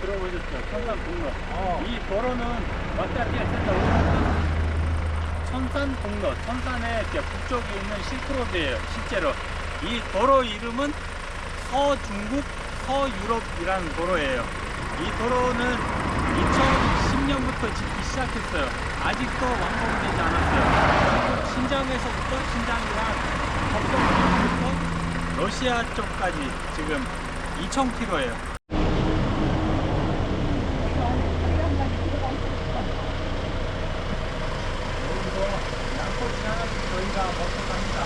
들어보셨죠? 천산북로. 어. 이 도로는 왔다리 갔다 오는 천산 북로, 천산의 이렇게 북쪽에 있는 실크로드예요. 실제로 이 도로 이름은 서중국 서유럽이라는 도로예요. 이 도로는 2010년부터 짓기 시작했어요. 아직도 완공되지 않았어요. 신장에서부터 신장이랑 법정부터 러시아 쪽까지 지금 2,000km예요. 양꼬치 하나 저희가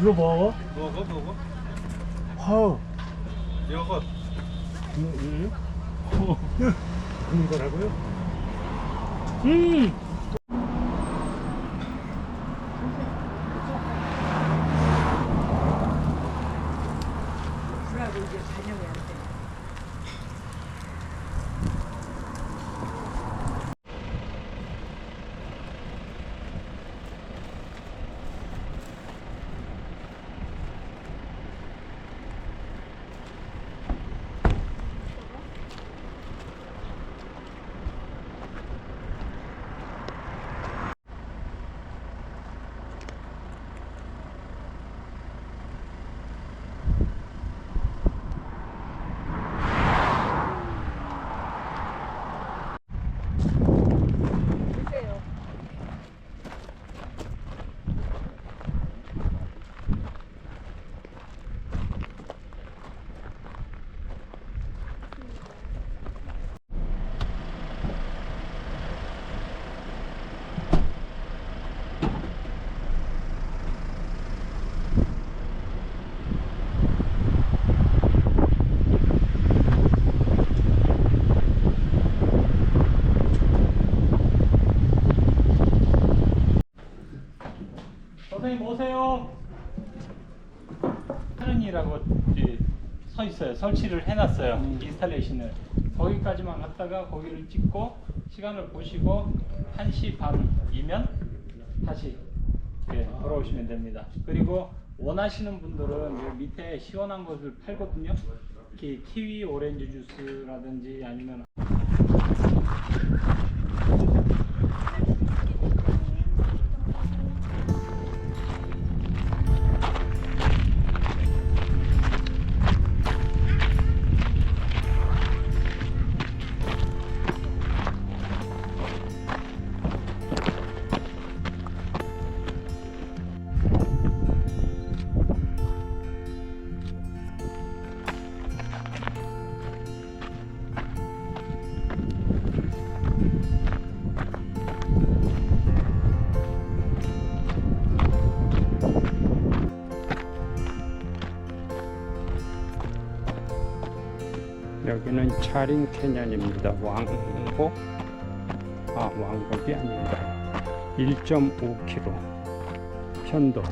이. Name, right? 렌. 먹어? 네, 네. 이거 먹어? 먹어, 먹어. 허. 이거 음, 그런 거라고요? 음. 선생님 오세요. 하른이라고 서 있어요. 설치를 해놨어요. 인스탈레이션을. 거기까지만 갔다가 거기를 찍고 시간을 보시고 1시 반이면 다시 예, 돌아오시면 됩니다. 그리고 원하시는 분들은 요 밑에 시원한 것을 팔거든요. 키, 키위 오렌지 주스라든지 아니면 여기는 차린 캐년입니다. 왕복, 아 왕복이 아닙니다. 1.5km 편도.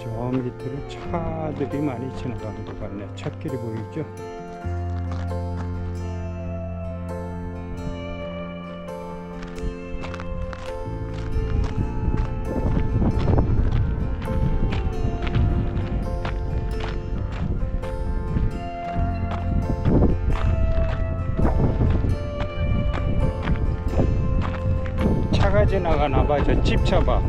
저 밑으로 차들이 많이 지나가는 것 같네. 찻길이 보이죠? 지나가나 봐. 저집 차봐.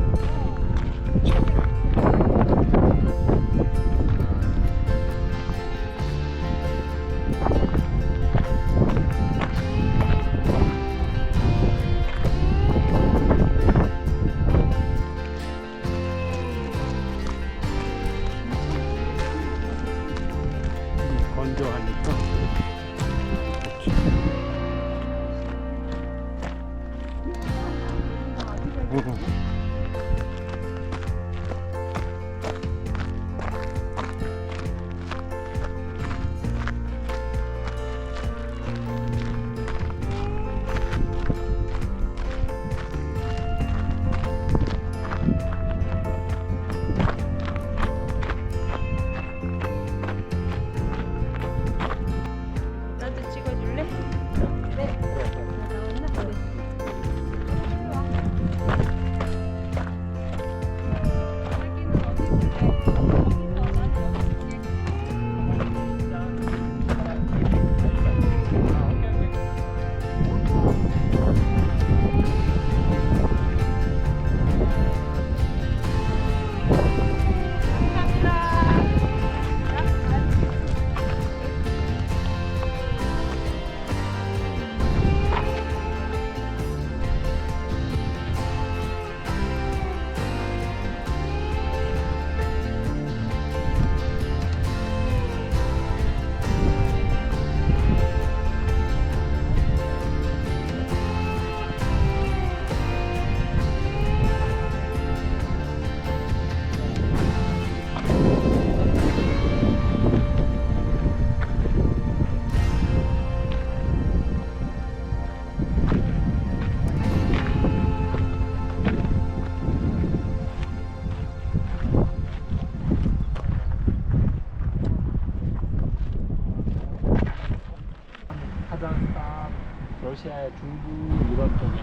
중부 유럽 쪽에.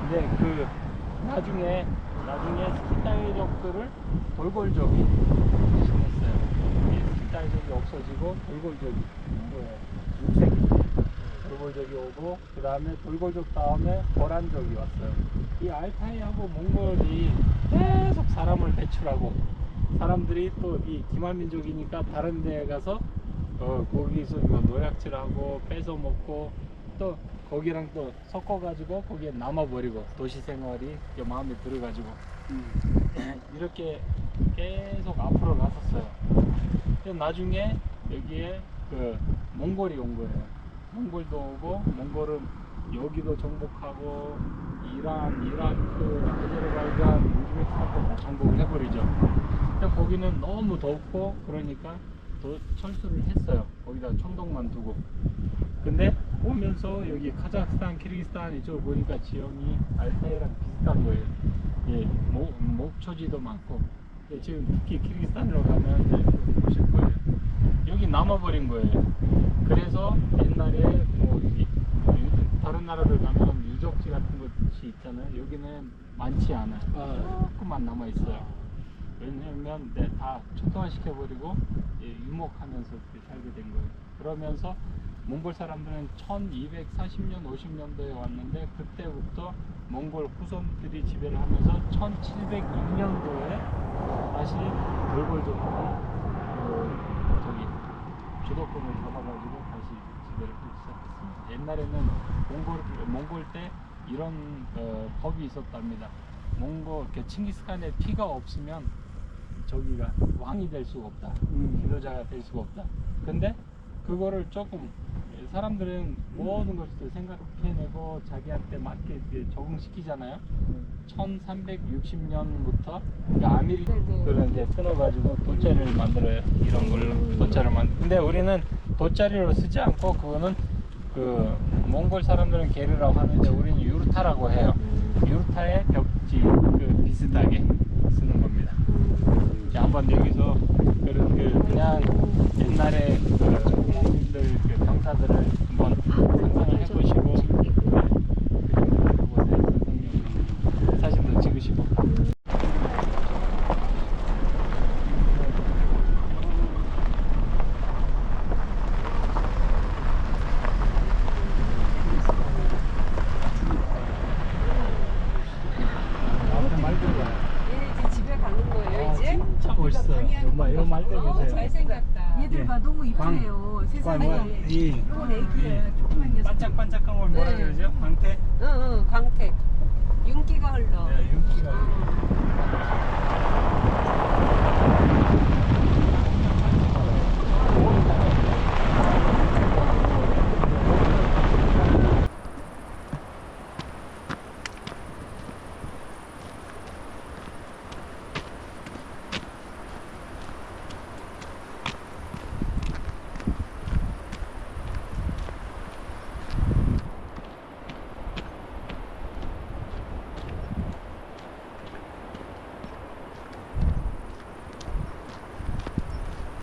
근데 그 나중에 나중에 스키타이족들을 돌골족이. 이 스키타이족이 없어지고 돌골족이 그 육색 돌골족이 오고 그 다음에 돌골족 다음에 고란족이 왔어요. 이 알타이하고 몽골이 계속 사람을 배출하고 사람들이 또 이 기만민족이니까 다른 데 가서 어 거기서 뭐 노약질하고 뺏어 먹고 또 거기랑 또 섞어가지고 거기에 남아버리고 도시 생활이 마음에 들어가지고 이렇게 계속 앞으로 갔었어요. 나중에 여기에 그 몽골이 온 거예요. 몽골도 오고 몽골은 여기도 정복하고 이란, 이라크, 아제르바이잔, 우즈베키스탄도 다 정복을 해버리죠. 근데 거기는 너무 덥고 그러니까 더 철수를 했어요. 거기다 청동만 두고. 근데 오면서 여기 카자흐스탄, 키르기스탄 이쪽 보니까 지형이 알타이랑 비슷한 거예요. 예, 목, 목초지도 많고. 예, 지금 특히 키르기스탄으로 가면 이제 보실 거예요. 여기 남아버린 거예요. 그래서 옛날에 뭐 다른 나라들 가면 유적지 같은 것이 있잖아요. 여기는 많지 않아요. 조금만 남아 있어요. 왜냐면 네, 다 초토화 시켜버리고 예, 유목하면서 이렇게 살게 된 거예요. 그러면서 몽골 사람들은 1240년, 50년도에 왔는데 그때부터 몽골 후손들이 지배를 하면서 1702년도에 다시 돌골족들이 그 저기 주도권을 잡아가지고 다시 지배를 하기 시작했습니다. 옛날에는 몽골 몽골 때 이런 어, 법이 있었답니다. 몽골 그 칭기스칸의 피가 없으면 저기가 왕이 될 수가 없다. 음. 지도자가 될 수가 없다. 근데 그거를 조금 사람들은 모든 것을 생각해내고 자기한테 맞게 적응시키잖아요. 1360년부터 그 아미리를 이제 끊어가지고 돗자리를 만들어요. 이런 걸로 돗자리를 만. 근데 우리는 돗자리로 쓰지 않고 그거는 그 몽골 사람들은 게르라고 하는데 우리는 유르타라고 해요. 유르타의 벽지 그 비슷하게 쓰는 겁 이제 한번 여기서 그런 그 그냥 옛날에 그 부모님들 그 병사들을 한번 상상을 해보시고 네, 그림을 해보세요. 선생님 사진도 찍으시고. 앞에 말 들어요. 얘 이제 집에 가는 거예요, 이제? 아, 진짜 멋있어요. 엄마 이거 말대 어, 보세요. 봐 너무 이쁘네요. 세상에. 뭐야? 이 이건 애기야. 조그만 녀석. 반짝반짝한 걸 뭐라 네. 그러죠? 광택? 응, 응,